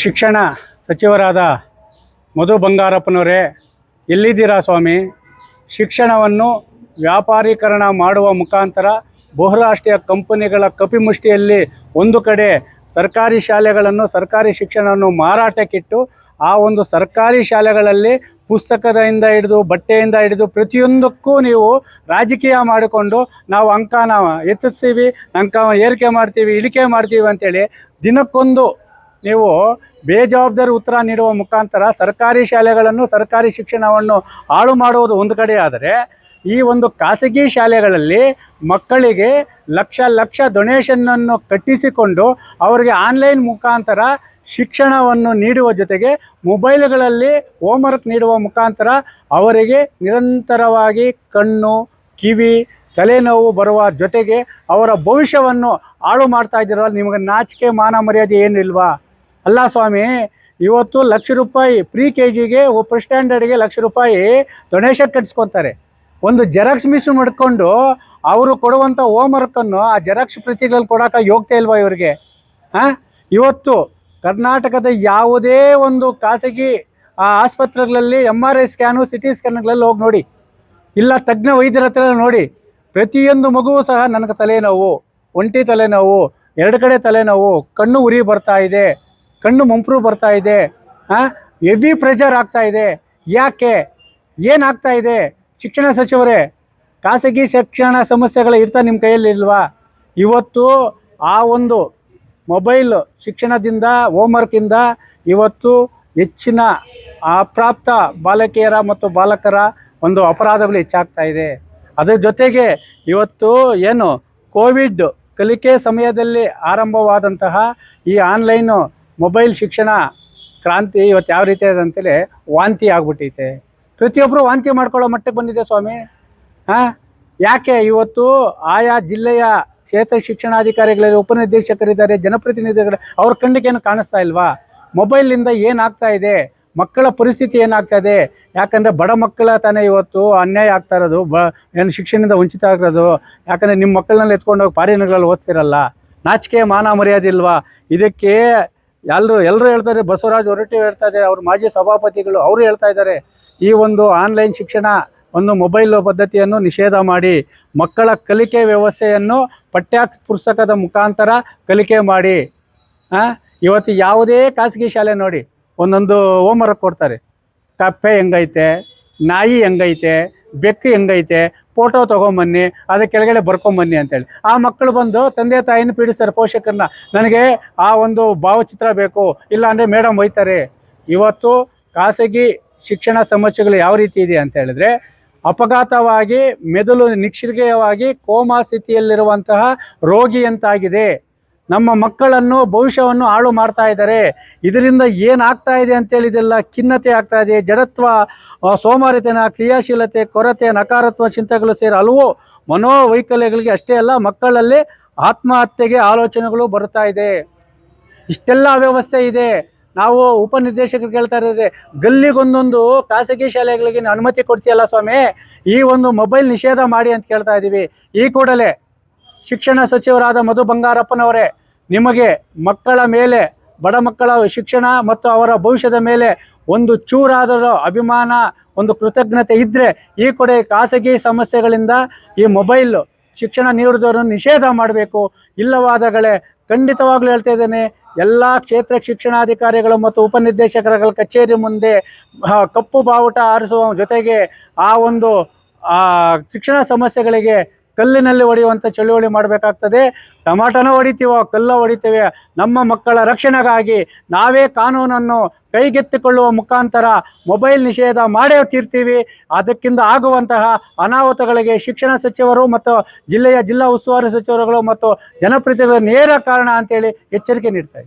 ಶಿಕ್ಷಣ ಸಚಿವರಾದ ಮಧು ಬಂಗಾರಪ್ಪನವರೇ, ಎಲ್ಲಿದ್ದೀರಾ ಸ್ವಾಮಿ? ಶಿಕ್ಷಣವನ್ನು ವ್ಯಾಪಾರೀಕರಣ ಮಾಡುವ ಮುಖಾಂತರ ಬಹುರಾಷ್ಟ್ರೀಯ ಕಂಪನಿಗಳ ಕಪಿಮುಷ್ಟಿಯಲ್ಲಿ ಒಂದು ಕಡೆ ಸರ್ಕಾರಿ ಶಾಲೆಗಳನ್ನು, ಸರ್ಕಾರಿ ಶಿಕ್ಷಣವನ್ನು ಮಾರಾಟಕ್ಕಿಟ್ಟು, ಆ ಒಂದು ಸರ್ಕಾರಿ ಶಾಲೆಗಳಲ್ಲಿ ಪುಸ್ತಕದಿಂದ ಹಿಡಿದು, ಬಟ್ಟೆಯಿಂದ ಹಿಡಿದು ಪ್ರತಿಯೊಂದಕ್ಕೂ ನೀವು ರಾಜಕೀಯ ಮಾಡಿಕೊಂಡು ನಾವು ಅಂಕನ ಎತ್ತಿಸ್ತೀವಿ, ಅಂಕ ಏರಿಕೆ ಮಾಡ್ತೀವಿ, ಇಳಿಕೆ ಮಾಡ್ತೀವಿ ಅಂತೇಳಿ ದಿನಕ್ಕೊಂದು ನೀವು ಬೇಜವಾಬ್ದಾರಿ ಉತ್ತರ ನೀಡುವ ಮುಖಾಂತರ ಸರ್ಕಾರಿ ಶಾಲೆಗಳನ್ನು ಸರ್ಕಾರಿ ಶಿಕ್ಷಣವನ್ನು ಹಾಳು ಮಾಡುವುದು ಒಂದು ಕಡೆ ಆದರೆ ಈ ಒಂದು ಖಾಸಗಿ ಶಾಲೆಗಳಲ್ಲಿ ಮಕ್ಕಳಿಗೆ ಲಕ್ಷ ಲಕ್ಷ ಡೊನೇಷನ್ನನ್ನು ಕಟ್ಟಿಸಿಕೊಂಡು ಅವರಿಗೆ ಆನ್ಲೈನ್ ಮುಖಾಂತರ ಶಿಕ್ಷಣವನ್ನು ನೀಡುವ ಜೊತೆಗೆ ಮೊಬೈಲ್ಗಳಲ್ಲಿ ಹೋಮ್ವರ್ಕ್ ನೀಡುವ ಮುಖಾಂತರ ಅವರಿಗೆ ನಿರಂತರವಾಗಿ ಕಣ್ಣು, ಕಿವಿ, ತಲೆನೋವು ಬರುವ ಜೊತೆಗೆ ಅವರ ಭವಿಷ್ಯವನ್ನು ಹಾಳು ಮಾಡ್ತಾ ಇದ್ದೀರಲ್ಲ, ನಿಮಗೆ ನಾಚಿಕೆ, ಮಾನ ಮರ್ಯಾದೆ ಏನಿಲ್ವಾ? ಅಲ್ಲ ಸ್ವಾಮಿ, ಇವತ್ತು ಲಕ್ಷ ರೂಪಾಯಿ ಪ್ರೀ ಕೆ ಜಿಗೆ ಫಸ್ಟ್ ಸ್ಟ್ಯಾಂಡರ್ಡ್ಗೆ ಲಕ್ಷ ರೂಪಾಯಿ ಡೊನೇಷನ್ ಕಟ್ಸ್ಕೊತಾರೆ. ಒಂದು ಜೆರಾಕ್ಸ್ ಮಿಷನ್ ಮಾಡ್ಕೊಂಡು ಅವರು ಕೊಡುವಂಥ ಹೋಮ್ವರ್ಕನ್ನು ಆ ಜೆರಾಕ್ಸ್ ಪ್ರತಿಗಳಲ್ಲಿ ಕೊಡೋಕೆ ಯೋಗ್ಯತೆ ಇಲ್ವಾ ಇವರಿಗೆ? ಹಾಂ ಇವತ್ತು ಕರ್ನಾಟಕದ ಯಾವುದೇ ಒಂದು ಖಾಸಗಿ ಆಸ್ಪತ್ರೆಗಳಲ್ಲಿ M R I scan C T ಸ್ಕ್ಯಾನ್ಗಳಲ್ಲಿ ಹೋಗಿ ನೋಡಿ. ಇಲ್ಲ, ತಜ್ಞ ವೈದ್ಯರ ಹತ್ರ ನೋಡಿ. ಪ್ರತಿಯೊಂದು ಮಗುವು ಸಹ ನನಗೆ ತಲೆನೋವು, ಒಂಟಿ ತಲೆನೋವು, ಎರಡು ಕಡೆ ತಲೆನೋವು, ಕಣ್ಣು ಉರಿ ಬರ್ತಾ ಇದೆ. ಕಣ್ಣು ಮುಂಪ್ರು ಬರ್ತಾ ಇದೆ. ಹೆವಿ ಪ್ರೆಷರ್ ಆಗ್ತಾ ಇದೆ. ಯಾಕೆ? ಏನಾಗ್ತಾ ಇದೆ? ಶಿಕ್ಷಣ ಸಚಿವರೇ, ಖಾಸಗಿ ಶಿಕ್ಷಣ ಸಮಸ್ಯೆಗಳು ಇರ್ತಾ ನಿಮ್ಮ ಕೈಯಲ್ಲಿ ಇಲ್ವಾ? ಇವತ್ತು ಆ ಒಂದು ಮೊಬೈಲ್ ಶಿಕ್ಷಣದಿಂದ ಹೋಮ್ವರ್ಕಿಂದ ಇವತ್ತು ಹೆಚ್ಚಿನ ಅಪ್ರಾಪ್ತ ಬಾಲಕಿಯರ ಮತ್ತು ಬಾಲಕರ ಒಂದು ಅಪರಾಧಗಳು ಹೆಚ್ಚಾಗ್ತಾ ಇದೆ. ಅದರ ಜೊತೆಗೆ ಇವತ್ತು ಏನು, ಕೋವಿಡ್ ಕಲಿಕೆ ಸಮಯದಲ್ಲಿ ಆರಂಭವಾದಂತಹ ಈ ಆನ್ಲೈನು ಮೊಬೈಲ್ ಶಿಕ್ಷಣ ಕ್ರಾಂತಿ ಇವತ್ತು ಯಾವ ರೀತಿ ಇದೆ ಅಂತೇಳಿ ವಾಂತಿ ಆಗ್ಬಿಟ್ಟೈತೆ. ಪ್ರತಿಯೊಬ್ಬರು ವಾಂತಿ ಮಾಡ್ಕೊಳ್ಳೋ ಮಟ್ಟಕ್ಕೆ ಬಂದಿದೆ ಸ್ವಾಮಿ. ಹಾಂ? ಯಾಕೆ ಇವತ್ತು ಆಯಾ ಜಿಲ್ಲೆಯ ಕ್ಷೇತ್ರ ಶಿಕ್ಷಣಾಧಿಕಾರಿಗಳಲ್ಲಿ ಉಪನಿರ್ದೇಶಕರಿದ್ದಾರೆ, ಜನಪ್ರತಿನಿಧಿಗಳು ಅವ್ರ ಕಣ್ಣಿಗೇನು ಕಾಣಿಸ್ತಾ ಇಲ್ವಾ? ಮೊಬೈಲಿಂದ ಏನಾಗ್ತಾ ಇದೆ? ಮಕ್ಕಳ ಪರಿಸ್ಥಿತಿ ಏನಾಗ್ತಾ ಇದೆ? ಯಾಕಂದರೆ ಬಡ ಮಕ್ಕಳ ತಾನೇ ಇವತ್ತು ಅನ್ಯಾಯ ಆಗ್ತಾ ಇರೋದು, ಬ ಏನು ಶಿಕ್ಷಣದಿಂದ ವಂಚಿತ ಆಗಿರೋದು. ಯಾಕಂದರೆ ನಿಮ್ಮ ಮಕ್ಕಳನ್ನೆಲ್ಲ ಎತ್ಕೊಂಡು ಹೋಗಿ ಪಾರಿನಗಳಲ್ಲಿ ಓದಿಸ್ತಿರಲ್ಲ. ನಾಚಿಕೆ ಮಾನ ಮರ್ಯಾದಿಲ್ವಾ ಇದಕ್ಕೆ ಎಲ್ಲರೂ ಎಲ್ಲರೂ ಹೇಳ್ತಾರೆ ಬಸವರಾಜ್ ಹೊರಟ್ಟಿ ಹೇಳ್ತಾ ಇದ್ದಾರೆ, ಅವ್ರ ಮಾಜಿ ಸಭಾಪತಿಗಳು, ಅವರು ಹೇಳ್ತಾ ಇದ್ದಾರೆ. ಈ ಒಂದು ಆನ್ಲೈನ್ ಶಿಕ್ಷಣ ಒಂದು ಮೊಬೈಲ್ ಪದ್ಧತಿಯನ್ನು ನಿಷೇಧ ಮಾಡಿ, ಮಕ್ಕಳ ಕಲಿಕೆ ವ್ಯವಸ್ಥೆಯನ್ನು ಪಠ್ಯ ಪುಸ್ತಕದ ಮುಖಾಂತರ ಕಲಿಕೆ ಮಾಡಿ. ಇವತ್ತು ಯಾವುದೇ ಖಾಸಗಿ ಶಾಲೆ ನೋಡಿ, ಒಂದೊಂದು ಹೋಮ್ವರ್ಕ್ ಕೊಡ್ತಾರೆ. ಕಪ್ಪೆ ಹೆಂಗೈತೆ, ನಾಯಿ ಹೆಂಗೈತೆ ಬೆಕ್ಕು ಹೆಂಗೈತೆ? ಫೋಟೋ ತೊಗೊಂಬನ್ನಿ ಅದ್ರ ಕೆಳಗಡೆ ಬರ್ಕೊಂಬನ್ನಿ ಅಂತೇಳಿ. ಆ ಮಕ್ಕಳು ಬಂದು ತಂದೆ ತಾಯಿನ ಪೀಡಿಸ್ತಾರೆ ಪೋಷಕರನ್ನ. ನನಗೆ ಆ ಒಂದು ಭಾವಚಿತ್ರ ಬೇಕು ಇಲ್ಲ ಅಂದರೆ ಮೇಡಮ್ ಒಯ್ತಾರೆ. ಇವತ್ತು ಖಾಸಗಿ ಶಿಕ್ಷಣ ಸಮಸ್ಯೆಗಳು ಯಾವ ರೀತಿ ಇದೆ ಅಂತ ಹೇಳಿದ್ರೆ, ಅಪಘಾತವಾಗಿ ಮೆದುಳು ನಿಕ್ಷಿರ್ಗೆಯವಾಗಿ ಕೋಮಾ ಸ್ಥಿತಿಯಲ್ಲಿರುವಂತಹ ರೋಗಿಯಂತಾಗಿದೆ ನಮ್ಮ ಮಕ್ಕಳನ್ನು, ಭವಿಷ್ಯವನ್ನು ಹಾಳು ಮಾಡ್ತಾ ಇದ್ದಾರೆ. ಇದರಿಂದ ಏನಾಗ್ತಾ ಇದೆ ಅಂತೇಳಿದೆಲ್ಲ ಖಿನ್ನತೆ ಆಗ್ತಾ ಇದೆ. ಜಡತ್ವ ಸೋಮಾರಿತನ, ಕ್ರಿಯಾಶೀಲತೆ, ಕೊರತೆ ನಕಾರಾತ್ಮಕ ಚಿಂತೆಗಳು ಸೇರಿ ಹಲವು ಮನೋವೈಕಲ್ಯಗಳಿಗೆ ಅಷ್ಟೇ ಅಲ್ಲ, ಮಕ್ಕಳಲ್ಲಿ ಆತ್ಮಹತ್ಯೆಗೆ ಆಲೋಚನೆಗಳು ಬರ್ತಾ ಇದೆ. ಇಷ್ಟೆಲ್ಲ ಅವ್ಯವಸ್ಥೆ ಇದೆ. ನಾವು ಉಪನಿರ್ದೇಶಕರು ಕೇಳ್ತಾ ಇದ್ದಾರೆ ಗಲ್ಲಿಗೊಂದೊಂದು ಖಾಸಗಿ ಶಾಲೆಗಳಿಗೆ ಅನುಮತಿ ಕೊಡ್ತೀಯಲ್ಲ ಸ್ವಾಮಿ? ಈ ಒಂದು ಮೊಬೈಲ್ ನಿಷೇಧ ಮಾಡಿ ಅಂತ ಕೇಳ್ತಾ ಇದ್ದೀವಿ ಈ ಕೂಡಲೇ ಶಿಕ್ಷಣ ಸಚಿವರಾದ ಮಧು ಬಂಗಾರಪ್ಪನವರೇ, ನಿಮಗೆ ಮಕ್ಕಳ ಮೇಲೆ, ಬಡ ಮಕ್ಕಳ ಶಿಕ್ಷಣ ಮತ್ತು ಅವರ ಭವಿಷ್ಯದ ಮೇಲೆ ಒಂದು ಚೂರಾದರೂ ಅಭಿಮಾನ, ಒಂದು ಕೃತಜ್ಞತೆ ಇದ್ದರೆ ಈ ಕಡೆ ಖಾಸಗಿ ಸಮಸ್ಯೆಗಳಿಂದ ಈ ಮೊಬೈಲ್ ಶಿಕ್ಷಣ ನೀಡುವುದನ್ನು ನಿಷೇಧ ಮಾಡಬೇಕು. ಇಲ್ಲವಾದಗಳೇ ಖಂಡಿತವಾಗ್ಲೂ ಹೇಳ್ತಾ ಇದ್ದೇನೆ, ಎಲ್ಲ ಕ್ಷೇತ್ರ ಶಿಕ್ಷಣಾಧಿಕಾರಿಗಳು ಮತ್ತು ಉಪನಿರ್ದೇಶಕರ ಕಚೇರಿ ಮುಂದೆ ಕಪ್ಪು ಬಾವುಟ ಆರಿಸುವ ಜೊತೆಗೆ ಆ ಒಂದು ಶಿಕ್ಷಣ ಸಮಸ್ಯೆಗಳಿಗೆ ಕಲ್ಲಿನಲ್ಲಿ ಹೊಡೆಯುವಂಥ ಚಳುವಳಿ ಮಾಡಬೇಕಾಗ್ತದೆ. ಟಮಾಟನ ಹೊಡಿತೀವೋ ಕಲ್ಲ ಹೊಡಿತೇವೆ ನಮ್ಮ ಮಕ್ಕಳ ರಕ್ಷಣೆಗಾಗಿ ನಾವೇ ಕಾನೂನನ್ನು ಕೈಗೆತ್ತಿಕೊಳ್ಳುವ ಮುಖಾಂತರ ಮೊಬೈಲ್ ನಿಷೇಧ ಮಾಡೇ ತೀರ್ತೀವಿ ಅದಕ್ಕಿಂತ ಆಗುವಂತಹ ಅನಾಹುತಗಳಿಗೆ ಶಿಕ್ಷಣ ಸಚಿವರು ಮತ್ತು ಜಿಲ್ಲೆಯ ಜಿಲ್ಲಾ ಉಸ್ತುವಾರಿ ಸಚಿವರುಗಳು ಮತ್ತು ಜನಪ್ರತಿನಿಧಿಗಳ ನೇರ ಕಾರಣ ಅಂತೇಳಿ ಎಚ್ಚರಿಕೆ ನೀಡ್ತಾ